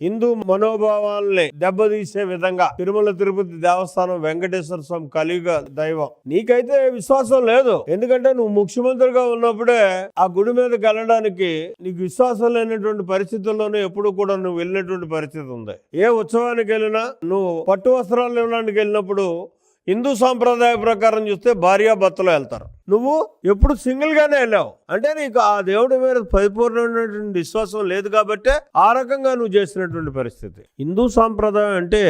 హిందూ మనోభావాల్ని దెబ్బతీసే విధంగా తిరుమల తిరుపతి దేవస్థానం వెంకటేశ్వర స్వామి కలియుగ దైవం. నీకైతే విశ్వాసం లేదు. ఎందుకంటే నువ్వు ముఖ్యమంత్రిగా ఉన్నప్పుడే ఆ గుడి మీద కలడానికి నీకు విశ్వాసం లేనటువంటి పరిస్థితుల్లోనూ ఎప్పుడు కూడా నువ్వు వెళ్ళినటువంటి పరిస్థితి ఉంది. ఏ ఉత్సవానికి వెళ్ళినా నువ్వు పట్టు వస్త్రాలు ఇవ్వడానికి వెళ్ళినప్పుడు హిందూ సాంప్రదాయ ప్రకారం చూస్తే భార్యాభర్తలు వెళ్తారు. నువ్వు ఎప్పుడు సింగిల్గానే వెళ్ళావు. అంటే నీకు ఆ దేవుడి మీద పరిపూర్ణమైనటువంటి విశ్వాసం లేదు కాబట్టే ఆ రకంగా నువ్వు చేసినటువంటి పరిస్థితి. హిందూ సాంప్రదాయం అంటే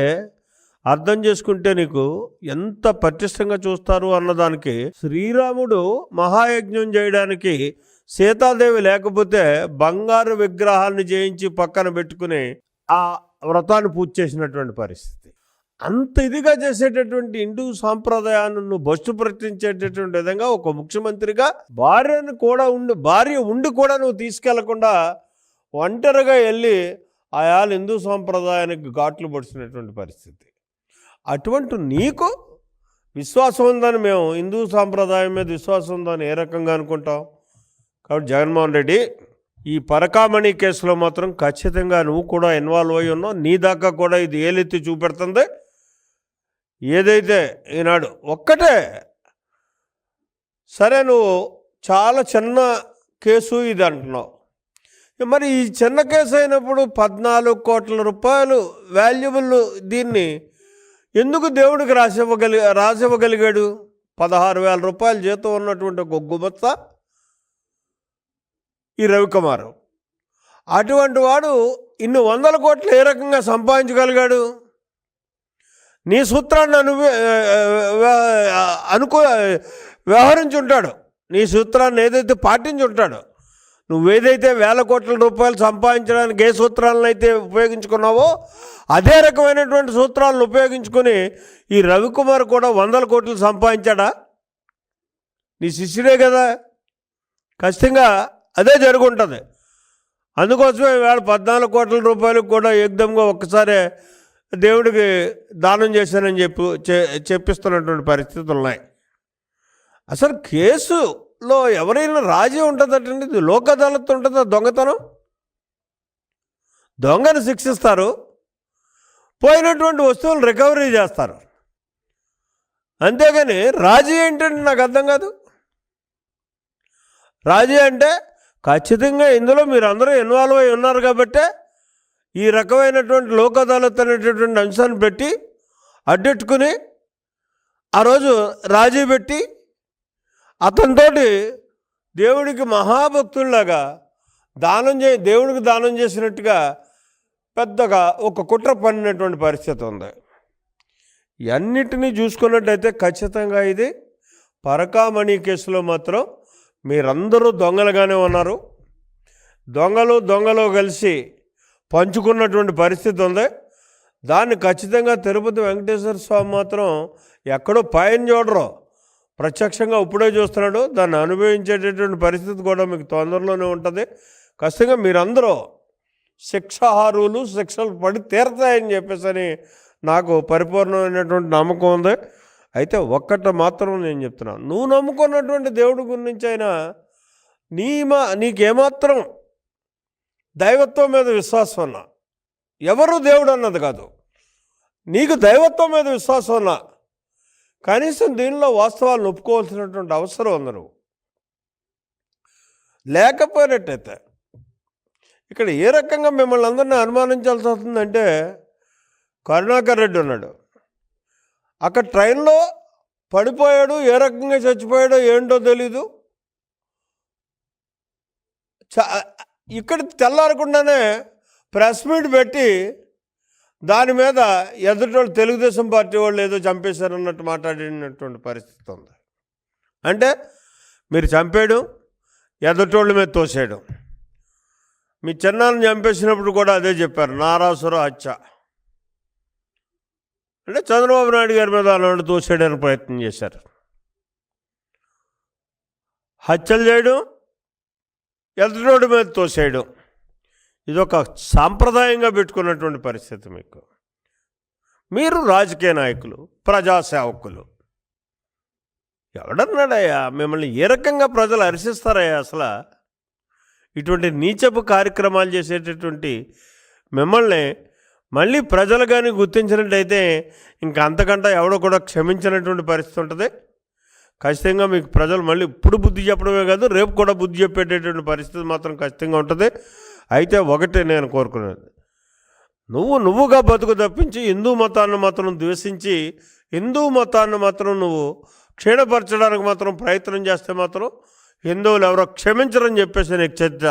అర్థం చేసుకుంటే నీకు ఎంత పటిష్టంగా చూస్తారు అన్నదానికి శ్రీరాముడు మహాయజ్ఞం చేయడానికి సీతాదేవి లేకపోతే బంగారు విగ్రహాన్ని చేయించి పక్కన పెట్టుకుని ఆ వ్రతాన్ని పూజ చేసినటువంటి పరిస్థితి. అంత ఇదిగా చేసేటటువంటి హిందూ సాంప్రదాయాన్ని నువ్వు బస్సు ప్రకటించేటటువంటి విధంగా ఒక ముఖ్యమంత్రిగా భార్యను కూడా ఉండి భార్య ఉండి కూడా నువ్వు తీసుకెళ్ళకుండా ఒంటరిగా వెళ్ళి ఆయా హిందూ సాంప్రదాయానికి ఘాట్లు పడిచినటువంటి పరిస్థితి. అటువంటి నీకు విశ్వాసం ఉందని మేము హిందూ సాంప్రదాయం మీద విశ్వాసం ఉందని ఏ రకంగా అనుకుంటాం? కాబట్టి జగన్మోహన్ రెడ్డి ఈ పరకామణి కేసులో మాత్రం ఖచ్చితంగా నువ్వు కూడా ఇన్వాల్వ్ అయి ఉన్నావు. నీ దాకా కూడా ఇది ఏలెత్తి చూపెడుతుంది. ఏదైతే ఈనాడు ఒక్కటే. సరే నువ్వు చాలా చిన్న కేసు ఇది అంటున్నావు. మరి ఈ చిన్న కేసు అయినప్పుడు పద్నాలుగు కోట్ల రూపాయలు వాల్యుబుల్ దీన్ని ఎందుకు దేవుడికి రాసివ్వగలి రాసివ్వగలిగాడు? పదహారు వేల రూపాయల జీతం ఉన్నటువంటి ఒక గుమత్త ఈ రవికుమారు. అటువంటి వాడు ఇన్ని వందల కోట్లు ఏ రకంగా సంపాదించగలిగాడు? నీ సూత్రాన్ని అను అనుకో వ్యవహరించుంటాడు. నీ సూత్రాన్ని ఏదైతే పాటించుంటాడో నువ్వేదైతే వేల కోట్ల రూపాయలు సంపాదించడానికి ఏ సూత్రాలను అయితే ఉపయోగించుకున్నావో అదే రకమైనటువంటి సూత్రాలను ఉపయోగించుకొని ఈ రవికుమార్ కూడా వందల కోట్లు సంపాదించాడా? నీ శిష్యుడే కదా. ఖచ్చితంగా అదే జరుగుంటుంది. అందుకోసమే వేళ పద్నాలుగు కోట్ల రూపాయలకు కూడా ఏకదంగా ఒక్కసారే దేవుడికి దానం చేశానని చెప్పు చెప్పిస్తున్నటువంటి పరిస్థితులు ఉన్నాయి. అసలు కేసులో ఎవరైనా రాజీ ఉంటుందటండి ఇది లోక్ అదాలత్ ఉంటుందా దొంగతనం? దొంగను శిక్షిస్తారు పోయినటువంటి వస్తువులు రికవరీ చేస్తారు. అంతేగాని రాజీ ఏంటంటే నాకు అర్థం కాదు. రాజీ అంటే ఖచ్చితంగా ఇందులో మీరు అందరూ ఇన్వాల్వ్ అయి ఉన్నారు కాబట్టే ఈ రకమైనటువంటి లోక్ అదాలత్ అనేటటువంటి అంశాన్ని పెట్టి అడ్డెట్టుకుని ఆ రోజు రాజీ పెట్టి అతనితోటి దేవుడికి మహాభక్తుల్లాగా దానం చే దేవుడికి దానం చేసినట్టుగా పెద్దగా ఒక కుట్ర పడినటువంటి పరిస్థితి ఉంది. ఇవన్నిటినీ చూసుకున్నట్టయితే ఖచ్చితంగా ఇది పరకామణి కేసులో మాత్రం మీరందరూ దొంగలుగానే ఉన్నారు. దొంగలు దొంగలు కలిసి పంచుకున్నటువంటి పరిస్థితి ఉంది. దాన్ని ఖచ్చితంగా తిరుపతి వెంకటేశ్వర స్వామి మాత్రం ఎక్కడో పైన చూడరు. ప్రత్యక్షంగా ఇప్పుడే చూస్తున్నాడు. దాన్ని అనుభవించేటటువంటి పరిస్థితి కూడా మీకు తొందరలోనే ఉంటుంది. ఖచ్చితంగా మీరందరూ శిక్షాహారులు శిక్షలు పడి తీరతాయని చెప్పేసి నాకు పరిపూర్ణమైనటువంటి నమ్మకం ఉంది. అయితే ఒక్కట మాత్రం నేను చెప్తున్నాను నువ్వు నమ్ముకున్నటువంటి దేవుడి గురించి అయినా నీ మా నీకేమాత్రం దైవత్వం మీద విశ్వాసం ఉన్నా ఎవరు దేవుడు అన్నది కాదు. నీకు దైవత్వం మీద విశ్వాసం ఉన్నా కనీసం దీనిలో వాస్తవాలను ఒప్పుకోవాల్సినటువంటి అవసరం ఉంది నువ్వు. లేకపోయినట్టయితే ఇక్కడ ఏ రకంగా మిమ్మల్ని అందరినీ అనుమానించాల్సి వస్తుందంటే కరుణాకర్ రెడ్డి ఉన్నాడు. అక్కడ ట్రైన్లో పడిపోయాడు ఏ రకంగా చచ్చిపోయాడో ఏంటో తెలీదు. చ ఇక్కడ తెల్లారకుండానే ప్రెస్ మీట్ పెట్టి దాని మీద ఎదుటోళ్ళు తెలుగుదేశం పార్టీ వాళ్ళు ఏదో చంపేశారన్నట్టు మాట్లాడినటువంటి పరిస్థితి ఉంది. అంటే మీరు చంపేయడం ఎదుటోళ్ళ మీద తోసేయడం. మీ చిన్నాన్ని చంపేసినప్పుడు కూడా అదే చెప్పారు నారాసుర హత్య. అంటే చంద్రబాబు నాయుడు గారి మీద అలాంటి తోసేయడానికి ప్రయత్నం చేశారు. హత్యలు చేయడం ఎదుటోడి మీద తోసేయడం. ఇది ఒక సాంప్రదాయంగా పెట్టుకున్నటువంటి పరిస్థితి మీకు. మీరు రాజకీయ నాయకులు ప్రజాసేవకులు. ఎవడన్నాడయ్యా? మిమ్మల్ని ఏ రకంగా ప్రజలు హర్షిస్తారయ్యా అసలు? ఇటువంటి నీచపు కార్యక్రమాలు చేసేటటువంటి మిమ్మల్ని మళ్ళీ ప్రజలు కానీ గుర్తించినట్టయితే ఇంకా అంతకంటే ఎవడో కూడా క్షమించినటువంటి పరిస్థితి ఉంటుంది. ఖచ్చితంగా మీకు ప్రజలు మళ్ళీ ఇప్పుడు బుద్ధి చెప్పడమే కాదు రేపు కూడా బుద్ధి చెప్పేటటువంటి పరిస్థితి మాత్రం ఖచ్చితంగా ఉంటుంది. అయితే ఒకటే నేను కోరుకునేది. నువ్వు నువ్వుగా బతుకు తప్పించి హిందూ మతాన్ని మాత్రం ద్వేషించి హిందూ మతాన్ని మాత్రం నువ్వు క్షీణపరచడానికి మాత్రం ప్రయత్నం చేస్తే మాత్రం హిందువులు ఎవరో క్షమించరని చెప్పేసి నీకు చర్చ